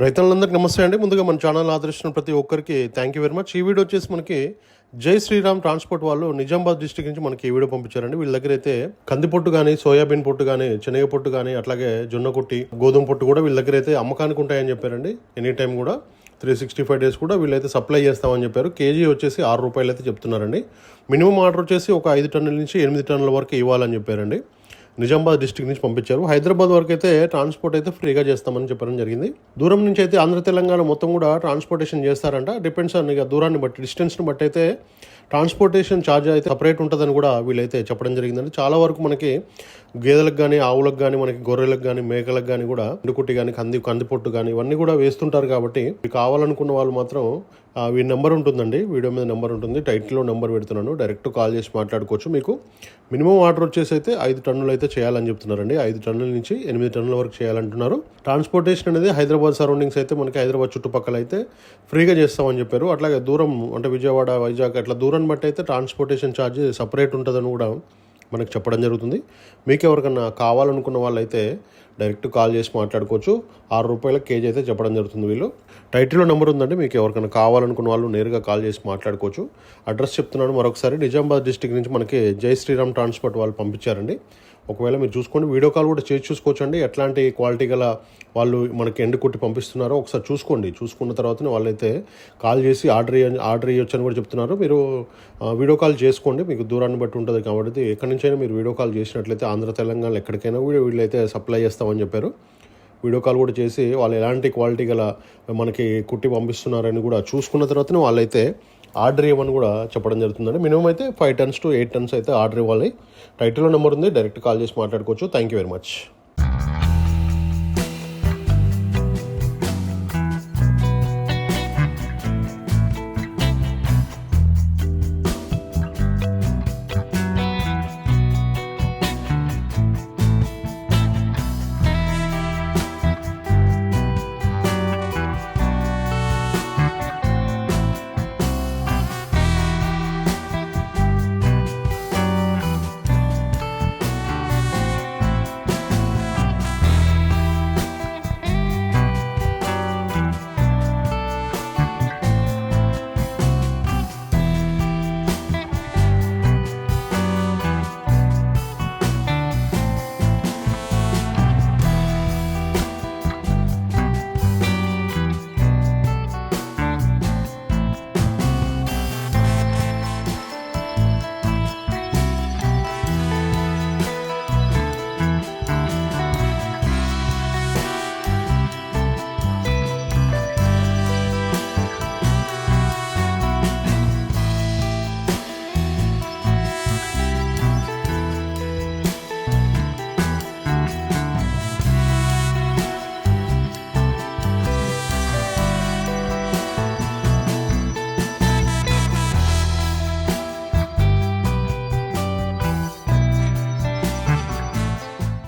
రైతులందరికీ నమస్తే అండి. ముందుగా మన ఛానల్ ఆదరిస్తున్న ప్రతి ఒక్కరికి థ్యాంక్ యూ వెరీ మచ్ ఈ వీడియో వచ్చేసి మనకి జై శ్రీరామ్ ట్రాన్స్పోర్ట్ వాళ్ళు నిజామాబాద్ డిస్టిక్ నుంచి మనకి ఈ వీడియో పంపించారండి. వీళ్ళ దగ్గర అయితే కంది పొట్టు కానీ సోయాబీన్ పొట్టు కానీ శనగ పొట్టు కానీ అట్లాగే జొన్న కొట్టి గోధుమ పొట్టు కూడా వీళ్ళ దగ్గర అయితే అమ్మకానికి ఉంటాయని చెప్పారండి. ఎనీ టైం కూడా త్రీ సిక్స్టీ ఫైవ్ డేస్ కూడా వీళ్ళైతే సప్లై చేస్తామని చెప్పారు. కేజీ వచ్చేసి ఆరు రూపాయలు అయితే చెప్తున్నారండి. మినిమం ఆర్డర్ వచ్చేసి ఒక ఐదు టన్నుల నుంచి ఎనిమిది టన్నుల వరకు ఇవ్వాలని చెప్పారండి. నిజామాబాద్ డిస్టిక్ నుంచి పంపించారు. హైదరాబాద్ వరకు అయితే ట్రాన్స్పోర్ట్ అయితే ఫ్రీగా చేస్తామని చెప్పడం జరిగింది. దూరం నుంచి అయితే ఆంధ్ర తెలంగాణ మొత్తం కూడా ట్రాన్స్పోర్టేషన్ చేస్తారంట. డిపెండ్స్ ఆన్ ఇక దూరాన్ని బట్టి డిస్టెన్స్ని బట్టి అయితే ట్రాన్స్పోర్టేషన్ ఛార్జ్ అయితే సపరేట్ ఉంటుందని కూడా వీళ్ళైతే చెప్పడం జరిగిందండి. చాలా వరకు మనకి గేదెలకు కానీ ఆవులకు కానీ మనకి గొర్రెలకు కానీ మేకలకు కానీ కూడా ఎండుకుట్టి కానీ కంది కందిపొట్టు కానీ ఇవన్నీ కూడా వేస్తుంటారు కాబట్టి మీకు కావాలనుకున్న వాళ్ళు మాత్రం వీడి నెంబర్ ఉంటుందండి. వీడియో మీద నెంబర్ ఉంటుంది. టైటిల్లో నెంబర్ పెడుతున్నాను. డైరెక్ట్ కాల్ చేసి మాట్లాడుకోవచ్చు మీకు. మినిమం ఆర్డర్ వచ్చేసి అయితే ఐదు టన్నులు అయితే చేయాలని చెప్తున్నారండి. ఐదు టన్నుల నుంచి ఎనిమిది టన్నుల వరకు చేయాలంటున్నారు. ట్రాన్స్పోర్టేషన్ అనేది హైదరాబాద్ సరౌండింగ్స్ అయితే మనకి హైదరాబాద్ చుట్టుపక్కల అయితే ఫ్రీగా చేస్తామని చెప్పారు. అట్లాగే దూరం అంటే విజయవాడ వైజాగ్ అట్లా దూరం దూరాన్ని బట్టి అయితే ట్రాన్స్పోర్టేషన్ ఛార్జ్ సపరేట్ ఉంటుందని కూడా మనకు చెప్పడం జరుగుతుంది. మీకు ఎవరికన్నా కావాలనుకున్న వాళ్ళైతే డైరెక్ట్ కాల్ చేసి మాట్లాడుకోవచ్చు. ఆరు రూపాయల కేజీ అయితే చెప్పడం జరుగుతుంది వీళ్ళు. టైటిల్లో నెంబర్ ఉందండి మీకు ఎవరికైనా కావాలనుకున్న వాళ్ళు నేరుగా కాల్ చేసి మాట్లాడుకోవచ్చు. అడ్రస్ చెప్తున్నాను మరొకసారి. నిజామాబాద్ డిస్టిక్ నుంచి మనకి జై శ్రీరామ్ ట్రాన్స్పోర్ట్ వాళ్ళు పంపించారండి. ఒకవేళ మీరు చూసుకోండి వీడియో కాల్ కూడా చేసి చూసుకోవచ్చు అండి ఎట్లాంటి క్వాలిటీ గల వాళ్ళు మనకి ఎండు కుట్టి పంపిస్తున్నారో ఒకసారి చూసుకోండి. చూసుకున్న తర్వాతనే వాళ్ళైతే కాల్ చేసి ఆర్డర్ ఆర్డర్ చేయొచ్చని కూడా చెప్తున్నారు. మీరు వీడియో కాల్ చేసుకోండి. మీకు దూరాన్ని బట్టి ఉంటుంది కాబట్టి ఎక్కడి నుంచైనా మీరు వీడియో కాల్ చేసినట్లయితే ఆంధ్ర తెలంగాణలో ఎక్కడికైనా కూడా వీళ్ళైతే సప్లై చేస్తామని చెప్పారు. వీడియో కాల్ కూడా చేసి వాళ్ళు ఎలాంటి క్వాలిటీ గల మనకి కుట్టి పంపిస్తున్నారని కూడా చూసుకున్న తర్వాతనే వాళ్ళైతే ఆర్డర్ ఇవ్వని కూడా చెప్పడం జరుగుతుందండి. మినిమం అయితే five tons to eight tons అయితే ఆర్డర్ ఇవ్వాలి. టైటిల్లో నెంబర్ ఉంది. డైరెక్ట్ కాల్ చేసి మాట్లాడుకోవచ్చు. Thank you very much